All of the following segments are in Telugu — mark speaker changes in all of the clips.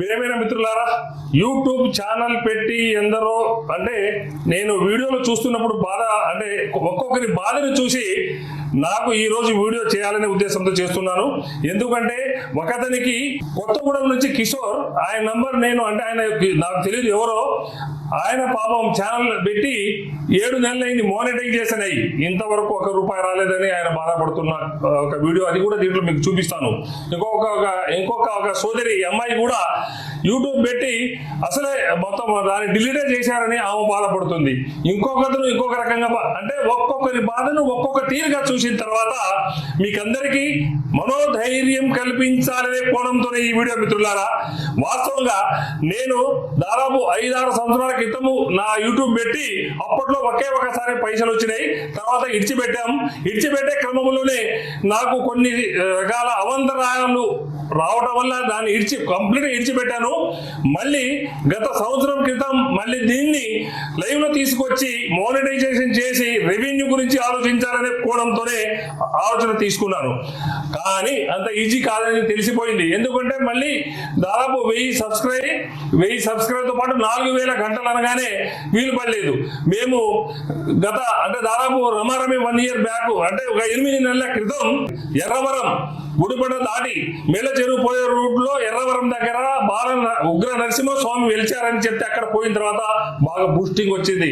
Speaker 1: ప్రియమైన మిత్రులారా యూట్యూబ్ ఛానల్ పెట్టి ఎందరో అంటే నేను వీడియోలు చూస్తున్నప్పుడు బాధ అంటే ఒక్కొక్కరి బాధను చూసి నాకు ఈ రోజు వీడియో చేయాలనే ఉద్దేశంతో చేస్తున్నాను. ఎందుకంటే ఒకతనికి కొత్తగూడెం నుంచి కిషోర్ ఆయన నంబర్ నేను అంటే ఆయన నాకు తెలియదు ఎవరో ఆయన పాపం ఛానల్ పెట్టి ఏడు నెలలైంది మోనిటైజేషన్ చేసినాయి. ఇంతవరకు ఒక రూపాయి రాలేదని ఆయన బాధపడుతున్న ఒక వీడియో అది కూడా దీంట్లో మీకు చూపిస్తాను. ఇంకొక ఇంకొక ఒక సోదరి అమ్మాయి కూడా యూట్యూబ్ పెట్టి అసలే మొత్తం దాన్ని డిలీటే చేశారని ఆమె బాధపడుతుంది. ఇంకొకరు ఇంకొక రకంగా అంటే ఒక్కొక్కరి బాధను ఒక్కొక్క తీరుగా చూసిన తర్వాత మీకందరికీ మనోధైర్యం కల్పించాలనే కోణంతోనే ఈ వీడియో మిత్రులారా. వాస్తవంగా నేను దాదాపు ఐదారు సంవత్సరాల క్రితము నా యూట్యూబ్ పెట్టి అప్పట్లో ఒకే ఒకసారి పైసలు వచ్చినాయి. తర్వాత ఇడిచిపెట్టాం. ఇడిచిపెట్టే క్రమంలోనే నాకు కొన్ని రకాల అవంతరాయాలు రావటం వల్ల దాన్ని ఇడిచి కంప్లీట్ ఇడిచిపెట్టాను. మళ్ళీ గత సంవత్సరం క్రితం మళ్ళీ దీన్ని లైవ్లో తీసుకొచ్చి మోనిటైజేషన్ చేసి రెవెన్యూ గురించి ఆలోచించాలనే కోణంతోనే ఆలోచన తీసుకున్నాను. కానీ అంత ఈజీ కాదని తెలిసిపోయింది. ఎందుకంటే మళ్ళీ దాదాపు వెయ్యి సబ్స్క్రైబ్ వెయ్యి సబ్స్క్రైబ్తో పాటు నాలుగు వేల గంటలు అనగానే వీలు పడలేదు. మేము గత అంటే దాదాపు రమారమి వన్ ఇయర్ బ్యాక్ అంటే ఒక ఎనిమిది నెలల క్రితం ఎర్రవరం గుడిపడ దాటి మేల చెరువు పోయే రూట్లో ఎర్రవరం దగ్గర బాల ఉగ్ర నరసింహస్వామి వెలిచారని చెప్తే అక్కడ పోయిన తర్వాత బాగా బూస్టింగ్ వచ్చింది.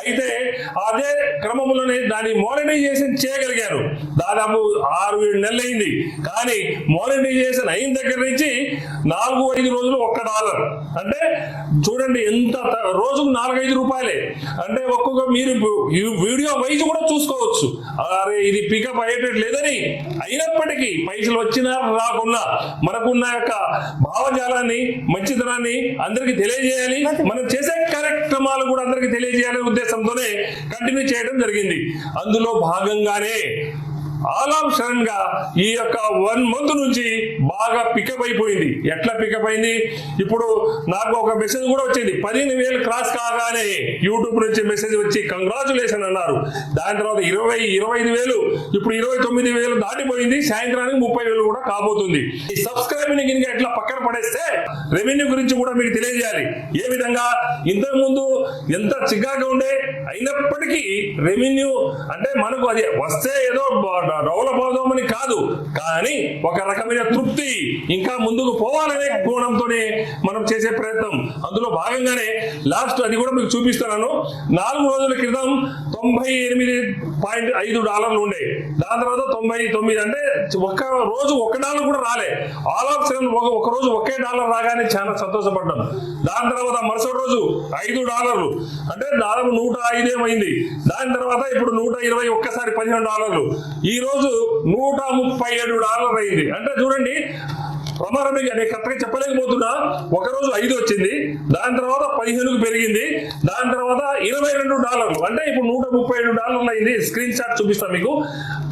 Speaker 1: అయితే అదే క్రమంలోనే దాన్ని మోనిటైజేషన్ చేయగలిగారు దాదాపు ఆరు ఏడు నెలలు అయింది. కానీ మోనిటైజేషన్ అయిన దగ్గర నుంచి నాలుగు ఐదు రోజులు ఒక్క డాలర్. అంటే చూడండి ఎంత రోజుకు నాలుగైదు రూపాయలే. అంటే ఒక్కొక్క మీరు ఈ వీడియో వైజ్ కూడా చూసుకోవచ్చు. అరే ఇది పికప్ అయ్యేటట్టు లేదని అయినప్పటికీ పైసలు వచ్చినా రాకున్నా మనకున్న యొక్క భావజాలాన్ని మంచితనాన్ని అందరికీ తెలియజేయాలి. మనం చేసే కార్యక్రమాలు కూడా అందరికీ తెలియజేయాలనే ఉద్దేశంతోనే కంటిన్యూ చేయడం జరిగింది. అందులో భాగంగానే ఆలాంశంగా ఈ యొక్క వన్ మంత్ నుంచి బాగా పికప్ అయిపోయింది. ఎట్లా పికప్ అయింది? ఇప్పుడు నాకు ఒక మెసేజ్ కూడా వచ్చింది. పదిహేను వేలు క్రాస్ కాగానే యూట్యూబ్ నుంచి మెసేజ్ వచ్చి కంగ్రాచులేషన్ అన్నారు. దాని తర్వాత ఇరవై ఇరవై ఐదు వేలు ఇప్పుడు ఇరవై తొమ్మిది వేలు దాటిపోయింది. సాయంత్రానికి ముప్పై వేలు కూడా కాబోతుంది. ఈ సబ్స్క్రైబ్ని కనుక ఎట్లా పక్కన పడేస్తే రెవెన్యూ గురించి కూడా మీకు తెలియజేయాలి. ఏ విధంగా? ఇంతకుముందు ఎంత చిగ్గాగా ఉండే? అయినప్పటికీ రెవెన్యూ అంటే మనకు అది వస్తే ఏదో రౌలపోదామని కాదు. కానీ ఒక రకమైన తృప్తి ఇంకా ముందుకు పోవాలనే కోణంతోనే మనం చేసే ప్రయత్నం. అందులో భాగంగానే లాస్ట్ అది కూడా మీకు చూపిస్తున్నాను నాలుగు రోజుల క్రితం తొంభై ఎనిమిది పాయింట్ ఐదు డాలర్లు ఉండే. దాని తర్వాత తొంభై తొమ్మిది అంటే ఒక్క రోజు ఒక డాలర్ కూడా రాలే. ఆల్ ఆఫ్ సెవెన్ ఒక రోజు ఒకే డాలర్ రాగానే చాలా సంతోషపడ్డాం. దాని తర్వాత మరుసటి రోజు ఐదు డాలర్లు. అంటే దాదాపు నూట ఐదేమైంది దాని తర్వాత ఇప్పుడు నూట ఇరవై ఒక్కసారి పదిహేను డాలర్లు. ఈ రోజు నూట ముప్పై ఏడు డాలర్లు అయింది. అంటే చూడండి ప్రమాణమే నేను కరెక్ట్గా చెప్పలేకపోతున్నా. ఒక రోజు ఐదు వచ్చింది. దాని తర్వాత పదిహేనుకు పెరిగింది. దాని తర్వాత ఇరవై రెండు డాలర్లు. అంటే ఇప్పుడు నూట ముప్పై ఏడు డాలర్లు అయింది. స్క్రీన్ షాట్ చూపిస్తాను మీకు.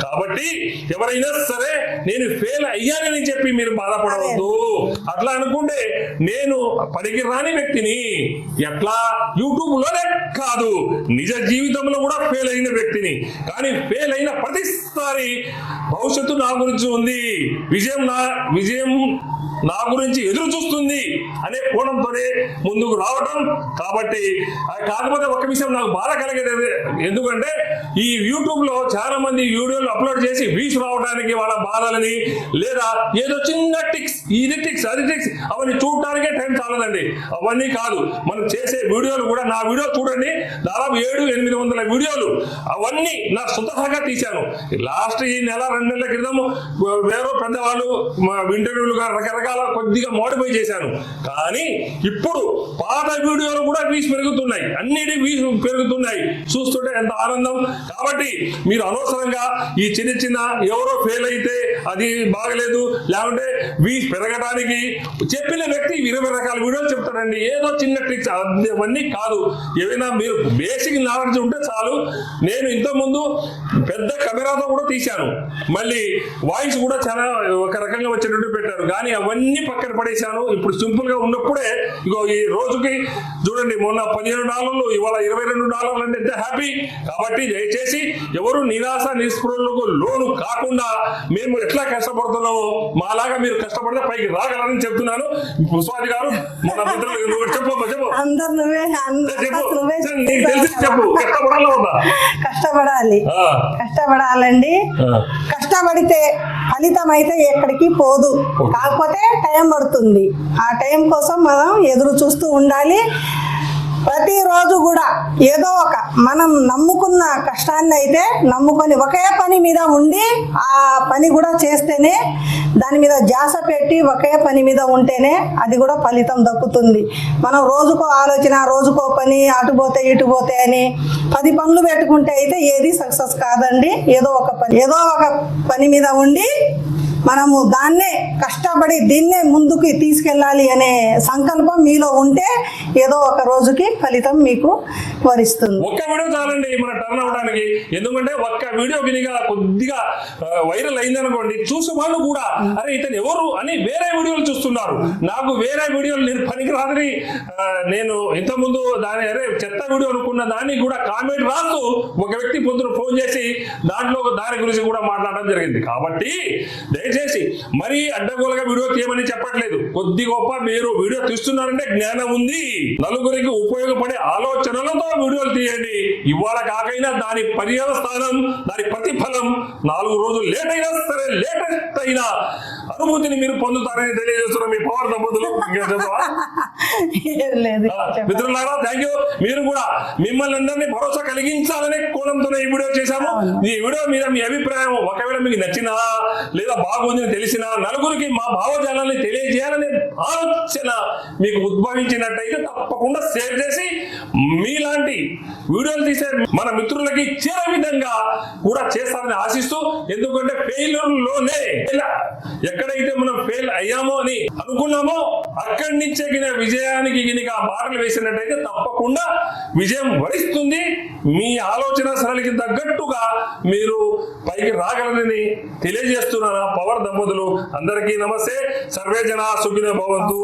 Speaker 1: కాబట్టి ఎవరైనా సరే నేను ఫెయిల్ అయ్యానని చెప్పి మీరు బాధపడవద్దు. అట్లా అనుకుంటే నేను పనికి రాని వ్యక్తిని ఎట్లా? యూట్యూబ్లోనే కాదు. నిజ జీవితంలో కూడా ఫెయిల్ అయిన వ్యక్తిని. కానీ ఫెయిల్ అయిన ప్రతిసారి భవిష్యత్తు నా గురించి ఉంది. విజయం నా విజయం నా గురించి ఎదురు చూస్తుంది అనే కోణంతోనే ముందుకు రావడం కాబట్టి అది కాకపోతే ఒక విషయం నాకు బాధ కలిగేది ఎందుకంటే ఈ యూట్యూబ్లో చాలా మంది వీడియోలు అప్లోడ్ చేసి వ్యూస్ రావడానికి వాళ్ళ బాధలని లేదా ఏదో చిన్న టిక్స్ ఇది టిక్స్ అది టిక్స్ అవన్నీ చూడటానికే టైం చాలదండి. అవన్నీ కాదు. మనం చేసే వీడియోలు కూడా నా వీడియో చూడండి. దాదాపు ఏడు ఎనిమిది వందల వీడియోలు. అవన్నీ నా స్వతహాగా తీశాను. లాస్ట్ ఈ నెల రెండు నెలల క్రితం వేరే పెద్దవాళ్ళు ఇంటర్వ్యూలుగా రకరకాల కొద్దిగా మోడిఫై చేశాను. కానీ ఇప్పుడు పాత వీడియోలు కూడా వ్యూస్ పెరుగుతున్నాయి. అన్నిటి వ్యూస్ పెరుగుతున్నాయి. చూస్తుంటే ఎంత ఆనందం. కాబట్టి మీరు అనవసరంగా ఈ చిన్న చిన్న ఎవరో ఫెయిల్ అయితే అది బాగలేదు. లేకుంటే వీస్ పెరగడానికి చెప్పిన వ్యక్తి ఇరవై రకాల వీడియోలు చెప్తాడండి. ఏదో చిన్న ట్రిక్స్ అవన్నీ కాదు. ఏమైనా మీరు బేసిక్ నాలెడ్జ్ ఉంటే చాలు. నేను ఇంతకుముందు పెద్ద కెమెరాతో కూడా తీశాను. మళ్ళీ వాయిస్ కూడా చాలా ఒక రకంగా వచ్చేటట్టు పెట్టారు. కానీ అవన్నీ అన్ని పక్కన పడేశాను. ఇప్పుడు సింపుల్గా ఉన్నప్పుడే ఇగో ఈ రోజుకి చూడండి మొన్న పదిహేను డాలర్లు ఇవాళ ఇరవై రెండు డాలర్లు అంటే ఎంత హ్యాపీ కాబట్టి దయచేసి ఎవరు నిరాశ నిస్పృహలకు లోను కాకుండా మేము ఎట్లా కష్టపడుతున్నామో మాలాగా మీరు కష్టపడితే పైకి రాగలరని చెప్తున్నాను. పుష్పాది గారు మన మిత్రులు చెప్పు.
Speaker 2: అందరు నువ్వే నువ్వే
Speaker 1: కష్టపడాలా
Speaker 2: కష్టపడాలండి. కష్టపడితే ఫలితం అయితే ఎక్కడికి పోదు. కాకపోతే టైం పడుతుంది. ఆ టైం కోసం మనం ఎదురు చూస్తూ ఉండాలి. ప్రతిరోజు కూడా ఏదో ఒక మనం నమ్ముకున్న కష్టాన్ని అయితే నమ్ముకొని ఒకే పని మీద ఉండి ఆ పని కూడా చేస్తేనే దాని మీద జాస పెట్టి ఒకే పని మీద ఉంటేనే అది కూడా ఫలితం దక్కుతుంది. మనం రోజుకో ఆలోచన రోజుకో పని అటు పోతే ఇటు పోతే అని పది పనులు పెట్టుకుంటే అయితే ఏది సక్సెస్ కాదండి. ఏదో ఒక పని ఏదో ఒక పని మీద ఉండి మనము దాన్నే కష్టపడి దీన్నే ముందుకి తీసుకెళ్ళాలి అనే సంకల్పం మీలో ఉంటే ఏదో ఒక రోజుకి ఫలితం మీకు వరిస్తుంది
Speaker 1: ఒక్క వీడియో చాలండి మన టర్న్ అవడానికి. ఎందుకంటే ఒక్క వీడియో వినిగా కొద్దిగా వైరల్ వైరల్ అయిందనుకోండి చూసే వాళ్ళు కూడా అరే ఇతను ఎవరు అని వేరే వీడియోలు చూస్తున్నారు. నాకు వేరే వీడియోలు నేను పనికిరాదని ఆ, నేను ఇంతకుముందు దాని అరే చెత్త వీడియో అనుకున్న దాన్ని కూడా కామెంట్ రాస్తూ ఒక వ్యక్తి పొద్దున ఫోన్ చేసి దాంట్లో దాని గురించి కూడా మాట్లాడడం జరిగింది. కాబట్టి దయచేసి మరీ అడ్డగోలుగా వీడియో తీయమని చెప్పట్లేదు. కొద్ది గొప్ప మీరు వీడియో తీస్తున్నారంటే జ్ఞానం ఉంది. నలుగురికి ఉపయోగపడే ఆలోచనలతో వీడియోలు తీయండి. ఇవాళ కాకైనా దాని పర్యవస్థానం దాని ప్రతిఫలం నాలుగు రోజులు లేట్ అయినా సరే లేటెస్ట్ అయినా అనుభూతిని మీరు పొందుతారని తెలియజేస్తున్న మీ పవర్ దంపతులు మిత్రులారా థ్యాంక్ యూ మీరు కూడా మిమ్మల్ని అందరినీ భరోసా కలిగించాలనే కోణంతో ఈ వీడియో చేశాము. ఈ వీడియో మీద మీ అభిప్రాయం ఒకవేళ మీకు నచ్చినా లేదా బాగుందని తెలిసినా నలుగురికి మా భావజాలాన్ని తెలియజేయాలనే ఆలోచన మీకు ఉద్భవించినట్టయితే తప్పకుండా షేర్ చేసి మీలాంటి వీడియోలు తీసే మన మిత్రులకి చేరే విధంగా కూడా చేస్తారని ఆశిస్తూ ఎందుకంటే ఫెయిల్యూర్లోనే ఇలా ఎక్కడైతే మనం ఫెయిల్ అయ్యామో అని అనుకున్నామో అక్కడి నుంచే గిన విజయానికి గినిక ఆ బాటలు వేసినట్టయితే తప్పకుండా విజయం వరిస్తుంది. మీ ఆలోచన సరళికి తగ్గట్టుగా మీరు పైకి రాగలరని తెలియజేస్తున్నాను. పవర్ దంపతులు అందరికీ నమస్తే. సర్వే జన సుఖిన భవంతు.